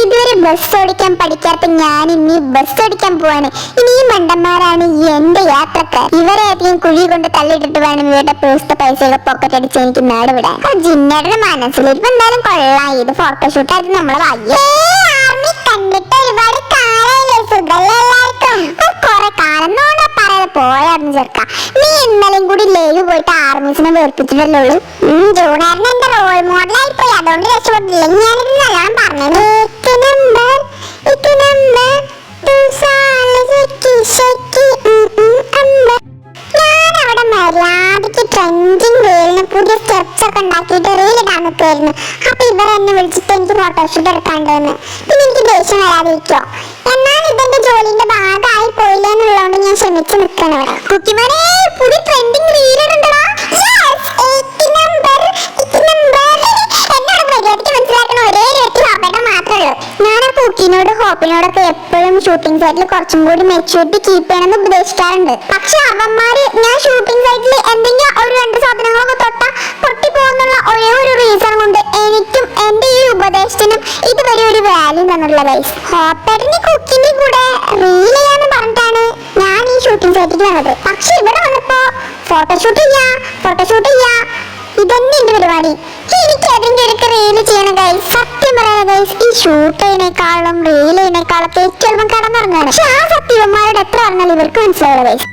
ഇതുവരെ ബസ് ഓടിക്കാൻ പഠിക്കാത്ത ഞാൻ ഇനി ബസ് ഓടിക്കാൻ പോവാണ്. ഇനി മണ്ടന്മാരാണ് എന്റെ യാത്രക്കാർ. ഇവരെ അധികം കുഴി കൊണ്ട് തള്ളിയിട്ടിട്ട് വേണം ഇവരുടെ പേഴ്സത്തെ പൈസയൊക്കെ പോക്കറ്റ് അടിച്ച് എനിക്ക് നാട് വിടാൻ. ജിന്നയുടെ മനസ്സിലിരിപ്പ് എന്തായാലും കൊള്ളാം. ഇത് ഫോട്ടോഷൂട്ട് ആയിരുന്നു നമ്മളെ ആർമി കണ്ടിട്ട് ഒരുപാട് കാലമല്ലേ സുഖല്ലേ എല്ലാവർക്കും? കൊറേ കാലം പറയാതെ പോയായിരുന്നു ചെറുക്ക. നീ ഇന്നലെയും കൂടി ജൂണാറിന് എന്റെ റോൾ മോഡലായി പോയി. അതുകൊണ്ട് രക്ഷപ്പെട്ടില്ല. ഞാനിത് നല്ലോണം പറഞ്ഞത്. മര്യാദയ്ക്ക് ട്രെൻഡിങ് വീലിന് പുതിയ സ്റ്റെപ്സ് ഒക്കെ ഉണ്ടാക്കിയിട്ട് റീൽ ഇടാൻ നിൽക്കുമായിരുന്നു അപ്പൊ ഇവർ എന്നെ വിളിച്ചിട്ട് എനിക്ക് ഫോട്ടോഷൂട്ട് എടുക്കാണ്ടെന്ന് പിന്നെ എനിക്ക് ദേഷ്യം വരാതിരിക്കോ എന്നാൽ ഇതെന്റെ ജോലിന്റെ ഭാഗമായി പോയില്ല എന്നുള്ളതുകൊണ്ട് ഞാൻ ക്ഷമിച്ച് നിൽക്കണം ഇവിടെ. കുക്കിമാരെ കുക്കിനോട് ഹോപ്പിനോടൊക്കെ എപ്പോഴും ഷൂട്ടിംഗ് സൈറ്റിൽ കുറച്ചും കൂടി മെച്ചൂരിറ്റി കീപ്പ് ചെയ്യണമെന്ന് ഉപദേശിക്കാറുണ്ട് പക്ഷെ അവന്മാര് ഞാൻ ഷൂട്ടിംഗ് സൈറ്റിൽ എന്തെങ്കിലും ഒരു രണ്ട് സാധനങ്ങളൊക്കെ തൊട്ടാ പൊട്ടി പോകുന്നുള്ള ഒരേ ഒരു റീസൺ കൊണ്ട് എനിക്കും എന്റെ ഈ ഉപദേശത്തിനും ഇതുവരെ ഒരു വാല്യൂ തന്നുള്ള ഗൈസ് ഹോട്ടലിന്റെ കുക്കിന്റെ കൂടെ റീൽ ചെയ്യാന്ന് പറഞ്ഞിട്ടാണ് ഞാൻ ഈ ഷൂട്ടിംഗ് സൈറ്റിൽ വന്നത്. പക്ഷെ ഇവിടെ വന്നപ്പോ ഫോട്ടോഷൂട്ട് ചെയ്യാ ഫോട്ടോഷൂട്ട് ചെയ്യാ. ഇതന്നെ എന്റെ പരിപാടി. എനിക്ക് അതിന്റെ ചെയ്യണം സത്യം ഈ ഏറ്റവും കടന്നിറങ്ങാണ് പക്ഷെ ആ സത്യവന്മാരോട് എത്ര പറഞ്ഞാലും ഇവർക്ക് മനസ്സിലാവില്ല